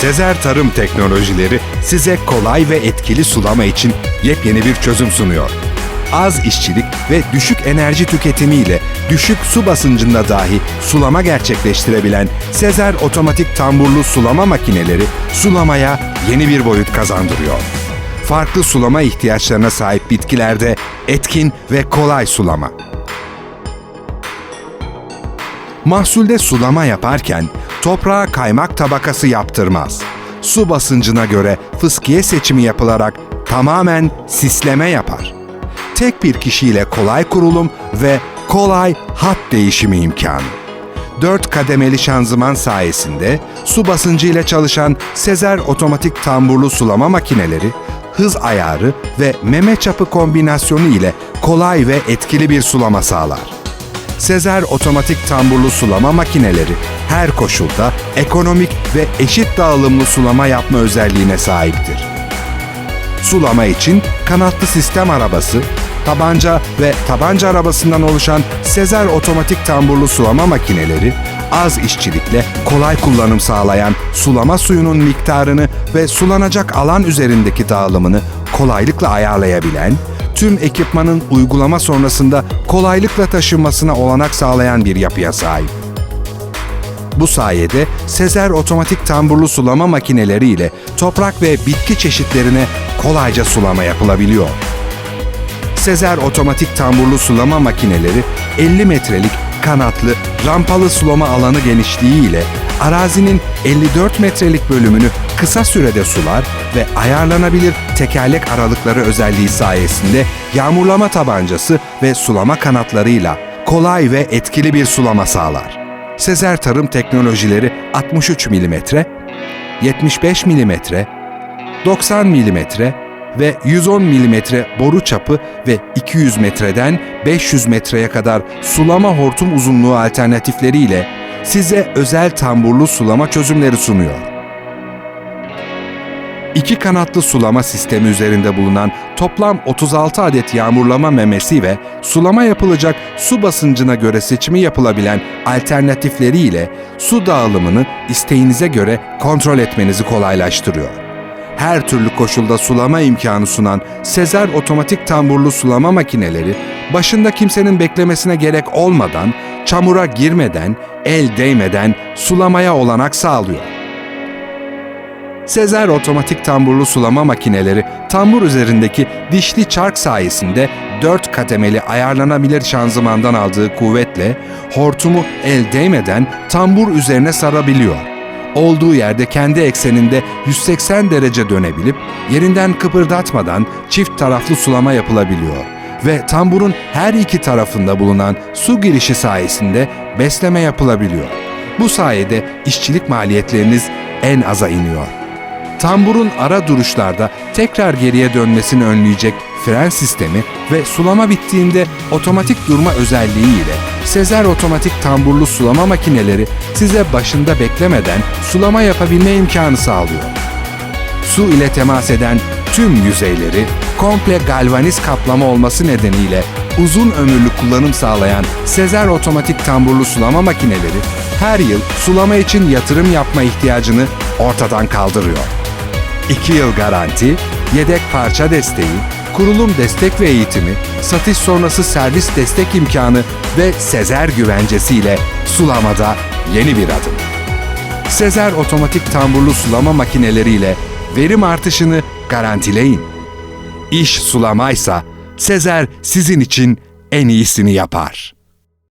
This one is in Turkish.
Sezer Tarım Teknolojileri size kolay ve etkili sulama için yepyeni bir çözüm sunuyor. Az işçilik ve düşük enerji tüketimiyle düşük su basıncında dahi sulama gerçekleştirebilen Sezer otomatik tamburlu sulama makineleri sulamaya yeni bir boyut kazandırıyor. Farklı sulama ihtiyaçlarına sahip bitkilerde etkin ve kolay sulama. Mahsulde sulama yaparken toprağa kaymak tabakası yaptırmaz. Su basıncına göre fıskiye seçimi yapılarak tamamen sisleme yapar. Tek bir kişiyle kolay kurulum ve kolay hat değişimi imkanı. 4 kademeli şanzıman sayesinde su basıncı ile çalışan Sezer otomatik tamburlu sulama makineleri hız ayarı ve meme çapı kombinasyonu ile kolay ve etkili bir sulama sağlar. Sezer otomatik tamburlu sulama makineleri her koşulda ekonomik ve eşit dağılımlı sulama yapma özelliğine sahiptir. Sulama için kanatlı sistem arabası, tabanca ve tabanca arabasından oluşan Sezer otomatik tamburlu sulama makineleri az işçilikle kolay kullanım sağlayan sulama suyunun miktarını ve sulanacak alan üzerindeki dağılımını kolaylıkla ayarlayabilen, tüm ekipmanın uygulama sonrasında kolaylıkla taşınmasına olanak sağlayan bir yapıya sahip. Bu sayede Sezer otomatik tamburlu sulama makineleri ile toprak ve bitki çeşitlerine kolayca sulama yapılabiliyor. Sezer otomatik tamburlu sulama makineleri 50 metrelik kanatlı rampalı sulama alanı genişliği ile arazinin 54 metrelik bölümünü kısa sürede sular ve ayarlanabilir tekerlek aralıkları özelliği sayesinde yağmurlama tabancası ve sulama kanatlarıyla kolay ve etkili bir sulama sağlar. Sezer Tarım Teknolojileri 63 mm, 75 mm, 90 mm ve 110 mm boru çapı ve 200 metreden 500 metreye kadar sulama hortum uzunluğu alternatifleriyle size özel tamburlu sulama çözümleri sunuyor. İki kanatlı sulama sistemi üzerinde bulunan toplam 36 adet yağmurlama memesi ve sulama yapılacak su basıncına göre seçimi yapılabilen alternatifleriyle su dağılımını isteğinize göre kontrol etmenizi kolaylaştırıyor her türlü koşulda sulama imkanı sunan Sezer otomatik tamburlu sulama makineleri başında kimsenin beklemesine gerek olmadan, çamura girmeden, el değmeden sulamaya olanak sağlıyor. Sezer otomatik tamburlu sulama makineleri tambur üzerindeki dişli çark sayesinde 4 kademeli ayarlanabilir şanzımandan aldığı kuvvetle hortumu el değmeden tambur üzerine sarabiliyor olduğu yerde kendi ekseninde 180 derece dönebilip yerinden kıpırdatmadan çift taraflı sulama yapılabiliyor ve tamburun her iki tarafında bulunan su girişi sayesinde besleme yapılabiliyor. Bu sayede işçilik maliyetleriniz en aza iniyor. Tamburun ara duruşlarda tekrar geriye dönmesini önleyecek fren sistemi ve sulama bittiğinde otomatik durma özelliği ile Sezer otomatik tamburlu sulama makineleri size başında beklemeden sulama yapabilme imkanı sağlıyor. Su ile temas eden tüm yüzeyleri komple galvaniz kaplama olması nedeniyle uzun ömürlü kullanım sağlayan Sezer otomatik tamburlu sulama makineleri her yıl sulama için yatırım yapma ihtiyacını ortadan kaldırıyor. 2 yıl garanti, yedek parça desteği, kurulum destek ve eğitimi, satış sonrası servis destek imkanı ve Sezer güvencesiyle sulamada yeni bir adım. Sezer otomatik tamburlu sulama makineleriyle verim artışını garantileyin. İş sulamaysa Sezer sizin için en iyisini yapar.